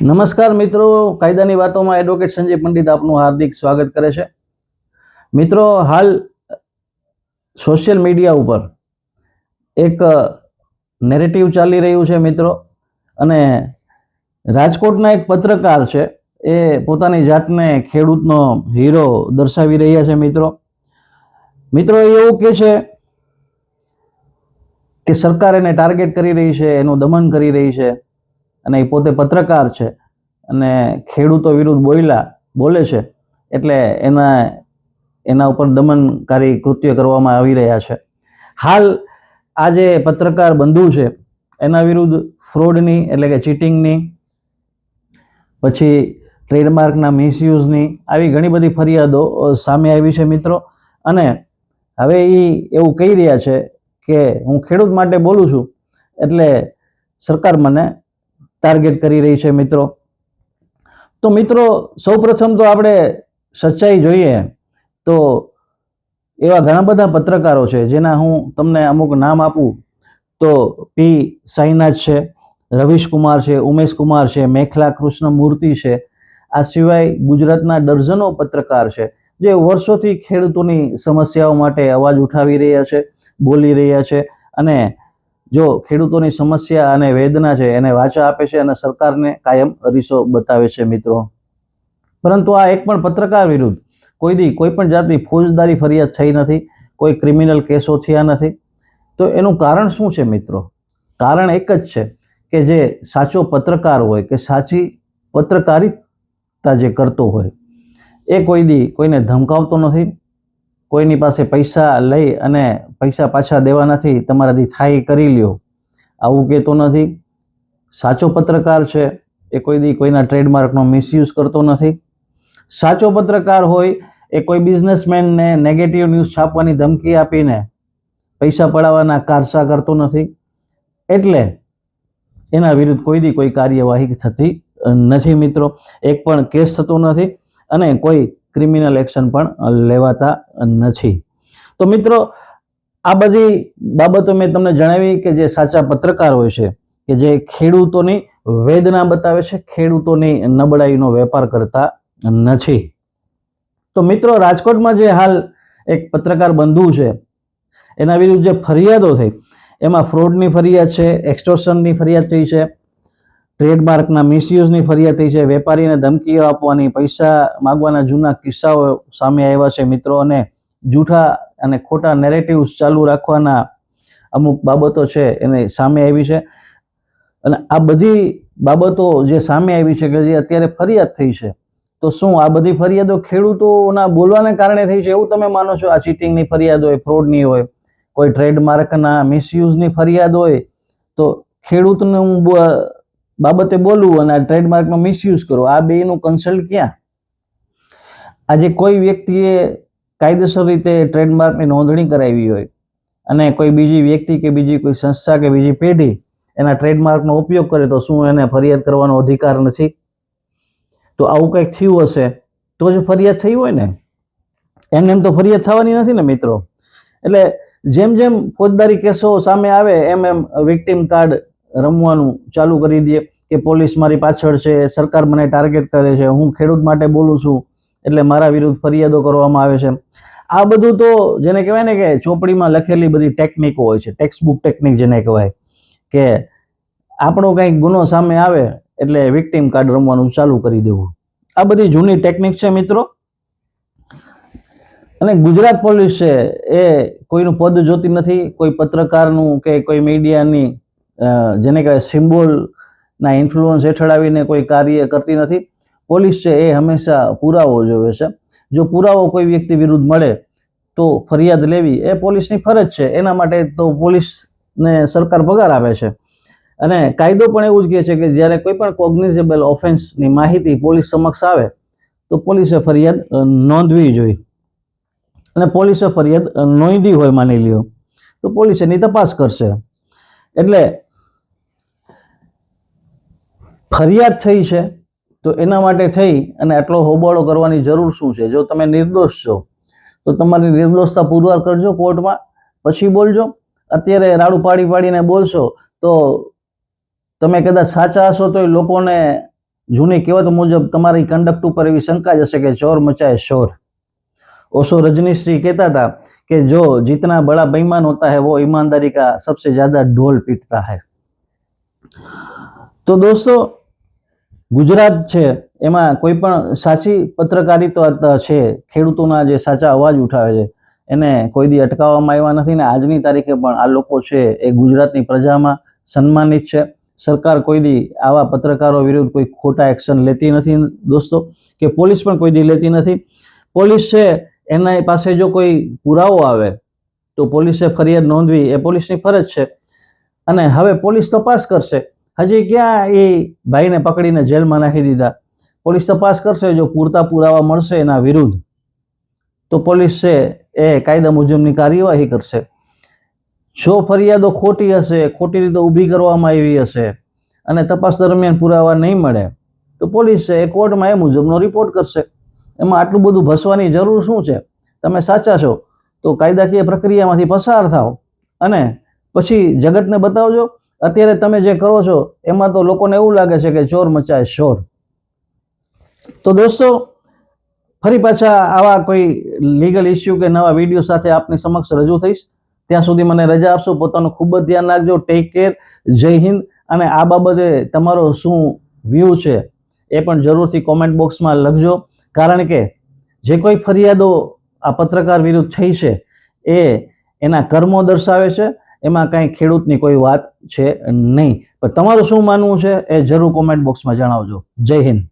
નમસ્કાર મિત્રો, કાયદાની વાતોમાં એડવોકેટ સંજય પંડિત આપનું હાર્દિક સ્વાગત કરે છે. મિત્રો, હાલ સોશિયલ મીડિયા ઉપર એક નેરેટિવ ચાલી રહ્યું છે મિત્રો, અને રાજકોટના એક પત્રકાર છે, એ પોતાની જાતને ખેડૂતનો હીરો દર્શાવી રહ્યા છે મિત્રો. મિત્રો એવું કહે છે કે સરકાર એને ટાર્ગેટ કરી રહી છે, એનું દમન કરી રહી છે. અને એ પોતે પત્રકાર છે. અને ખેડૂતો વિરુદ્ધ બોયલા બોલે છે. એટલે એના એના ઉપર દમનકારી કૃત્ય કરવામાં આવી રહ્યા છે. હાલ આ જે પત્રકાર બંધુ છે, એના વિરુદ્ધ ફ્રોડની એટલે કે ચીટિંગની, પછી ટ્રેડમાર્કના મિસયુઝની આવી ઘણી બધી ફરિયાદો સામે આવી છે મિત્રો. અને હવે એ એવું કહી રહ્યા છે કે હું ખેડૂત માટે બોલું છું, એટલે સરકાર મને ટાર્ગેટ કરી રહી છે મિત્રો. તો મિત્રો, સૌપ્રથમ તો આપણે સચ્ચાઈ જોઈએ. તો એવા ઘણા બધા પત્રકારો છે, જેના હું તમને અમુક નામ આપું. તો પી સાઈનાથ છે રવિશ કુમાર છે ઉમેશ કુમાર છે મેખલા કૃષ્ણ મૂર્તિ છે. આ સિવાય ગુજરાતના ડઝનો પત્રકાર છે, જે વર્ષોથી ખેડૂતોની સમસ્યાઓ માટે અવાજ ઉઠાવી રહ્યા છે, બોલી રહ્યા છે અને જો ખેડૂતોની સમસ્યા અને વેદના છે, એને વાચા આપે છે અને સરકારને કાયમ અરીસો બતાવે છે મિત્રો. પરંતુ આ એક પણ પત્રકાર વિરુદ્ધ કોઈ દી કોઈ પણ જાતની ફોજદારી ફરિયાદ થઈ નથી, કોઈ ક્રિમિનલ કેસો થયા નથી. તો એનું કારણ શું છે મિત્રો? કારણ એક જ છે કે જે સાચો પત્રકાર હોય, કે સાચી પત્રકારિતા જે કરતો હોય, એ કોઈ દી કોઈને ધમકાવતો નથી કોઈની પાસે પૈસા લઈ અને પૈસા પાછા દેવા નથી તમારાથી થાય કરી લ્યો. આવું કહેતો નથી. સાચો પત્રકાર છે. એ કોઈ દી કોઈના ટ્રેડમાર્કનો મિસયુઝ કરતો નથી. સાચો પત્રકાર હોય એ કોઈ બિઝનેસમેનને નેગેટિવ ન્યૂઝ છાપવાની ધમકી આપીને પૈસા પડાવવાના કારસા કરતો નથી. એટલે એના વિરુદ્ધ કોઈ દી કોઈ કાર્યવાહી થતી નથી મિત્રો. એક પણ કેસ થતો નથી અને કોઈ ક્રિમિનલ એક્શન પણ લેવાતા નથી. તો મિત્રો, આ બધી બાબતો મેં તમને જણાવી કે જે સાચા પત્રકાર હોય છે, કે જે ખેડૂતોની વેદના બતાવે છે, ખેડૂતોની નબળાઈનો વેપાર કરતા નથી. તો મિત્રો, રાજકોટમાં જે હાલ એક પત્રકાર બંધુ છે, એના વિરુદ્ધ જે ફરિયાદો થઈ, એમાં ફ્રોડની ફરિયાદ છે એક્સટોર્શનની ફરિયાદ થઈ છે ટ્રેડમાર્કના મિસયુઝની ફરિયાદ થઈ છે. વેપારીને ધમકીઓ આપવાની, પૈસા માગવાના જૂના કિસ્સાઓ સામે આવ્યા છે મિત્રો. અને જૂઠા અને ખોટા નેરેટિવ્સ ચાલુ રાખવાના અમુક બાબતો છે એને સામે આવી છે. અને આ બધી બાબતો જે સામે આવી છે કે જે અત્યારે ફરિયાદ થઈ છે, તો શું આ બધી ફરિયાદો ખેડૂતોના બોલવાને કારણે થઈ છે? એવું તમે માનો છો? આ ચીટિંગની ફરિયાદ હોય, ફ્રોડની હોય, કોઈ ટ્રેડમાર્કના મિસયુઝની ફરિયાદ હોય, તો ખેડૂતનું બાબતે બોલવું અને આ ટ્રેડમાર્કનો મિસયુઝ કરવો, આ બેનું કન્સલ્ટ ક્યાં? આજે કોઈ વ્યક્તિએ કાયદેસર રીતે ટ્રેડમાર્કની નોંધણી કરાવી હોય અને કોઈ બીજી વ્યક્તિ કે બીજી કોઈ સંસ્થા કે બીજી પેઢી એના ટ્રેડમાર્કનો ઉપયોગ કરે તો શું એને ફરિયાદ કરવાનો અધિકાર નથી? તો આવું કંઈક થયું હશે, તો જ ફરિયાદ થઈ હોય ને? એમ એમ તો ફરિયાદ થવાની નથી ને મિત્રો? એટલે જેમ જેમ ફોજદારી કેસો સામે આવે, એમ એમ વિક્ટિમ કાર્ડ રમવાનું ચાલુ કરી દે કે પોલીસ મારી પાછળ છે, સરકાર મને ટાર્ગેટ કરે છે, હું ખેડૂત માટે બોલું છું, એટલે મારા વિરુદ્ધ ફરિયાદો કરવામાં આવે છે. આ બધું તો જેને કહેવાય ને કે ચોપડીમાં લખેલી બધી ટેકનિકો હોય છે ટેક્સ્ટ બુક ટેકનિક જેને કહેવાય, કે આપણો કંઈક ગુનો સામે આવે એટલે વિક્ટિમ કાર્ડ રમવાનું ચાલુ કરી દેવું. આ બધી જૂની ટેકનિક છે મિત્રો. અને ગુજરાત પોલીસ છે, એ કોઈનું પદ જોતી નથી, કોઈ પત્રકારનું કે કોઈ મીડિયાની જેને કહેવાય સિમ્બોલના ઇન્ફ્લુઅન્સ હેઠળ આવીને કોઈ કાર્ય કરતી નથી. પોલીસ છે એ હંમેશા પુરાવો જોવે છે. જો પુરાવો કોઈ વ્યક્તિ વિરુદ્ધ મળે તો ફરિયાદ લેવી એ પોલીસની ફરજ છે. એના માટે તો પોલીસને સરકાર પગાર આપે છે. અને કાયદો પણ એવું જ કહે છે કે જ્યારે કોઈ પણ કોગ્નિઝેબલ ઓફેન્સની માહિતી પોલીસ સમક્ષ આવે, તો પોલીસે ફરિયાદ નોંધવી જોઈએ. અને પોલીસે ફરિયાદ નોંધી હોય માની લ્યો, તો પોલીસ એની તપાસ કરશે. એટલે ફરિયાદ થઈ છે, તો એના માટે થઈ અને આટલો હોબાળો કરવાની જરૂર શું છે? જો તમે નિર્દોષ છો, તો તમારી નિર્દોષતા પુરવાર કરજો કોર્ટમાં, પછી બોલજો. અત્યારે રાડું પાડી પાડીને બોલશો, તો તમે કદાચ સાચા હશો તો એ લોકોને જૂની કહેવત મુજબ તમારી કંડક્ટ ઉપર એવી શંકા જશે કે ચોર મચાય શોર. ઓશો રજનીશજી કહેતા હતા કે જો જીતના બળા બેમાન હોતા હે, વો ઈમાનદારી કા સબસે જ્યાદા ઢોલ પીટતા હૈ. તો દોસ્તો, ગુજરાત છે, એમાં કોઈ પણ સાચી પત્રકારિતા છે, ખેડૂતોના જે સાચા અવાજ ઉઠાવે છે, એને કોઈ દી અટકાવવામાં આવ્યા નથી ને આજની તારીખે પણ આ લોકો છે, એ ગુજરાતની પ્રજામાં સન્માનિત છે. સરકાર કોઈ દી આવા પત્રકારો વિરુદ્ધ કોઈ ખોટા એક્શન લેતી નથી દોસ્તો, કે પોલીસ પણ કોઈ દી લેતી નથી. પોલીસ છે, એના પાસે જો કોઈ પુરાવો આવે, તો પોલીસે ફરિયાદ નોંધવી એ પોલીસની ફરજ છે. અને હવે પોલીસ તપાસ કરશે. હજી ક્યાં એ ભાઈને પકડીને જેલમાં નાખી દીધા? પોલીસ તપાસ કરશે, જો પૂરતા પુરાવા મળશે એના વિરુદ્ધ, તો પોલીસ છે એ કાયદા મુજબની કાર્યવાહી કરશે. જો ફરિયાદો ખોટી હશે, ખોટી રીતે ઊભી કરવામાં આવી હશે અને તપાસ દરમિયાન પુરાવા નહીં મળે, તો પોલીસ છે એ કોર્ટમાં એ મુજબનો રિપોર્ટ કરશે. એમાં આટલું બધું ભસવાની જરૂર શું છે? તમે સાચા છો? તો કાયદાકીય પ્રક્રિયામાંથી પસાર થાઓ અને પછી જગતને બતાવજો અત્યારે તમે જે કરો છો, એમાં તો લોકોને એવું લાગે છે કે ચોર મચાય શોર. તો દોસ્તો, ફરી પાછા આવા કોઈ લીગલ ઇસ્યુ કે નવા વીડિયો સાથે આપની સમક્ષ રજૂ થઈશ. ત્યાં સુધી મને રજા આપશો. પોતાનું ખૂબ જ ધ્યાન રાખજો. ટેક કેર જય હિન્દ. અને આ બાબતે તમારો શું વ્યૂ છે, એ પણ જરૂરથી કોમેન્ટ બોક્સમાં લખજો. કારણ કે જે કોઈ ફરિયાદો આ પત્રકાર વિરુદ્ધ થઈ છે, એ એના કર્મો દર્શાવે છે. એમાં કાંઈ ખેડૂતની કોઈ વાત છે નહીં. પણ તમારું શું માનવું છે એ જરૂર કોમેન્ટ બોક્સમાં જણાવજો. જય હિન્દ.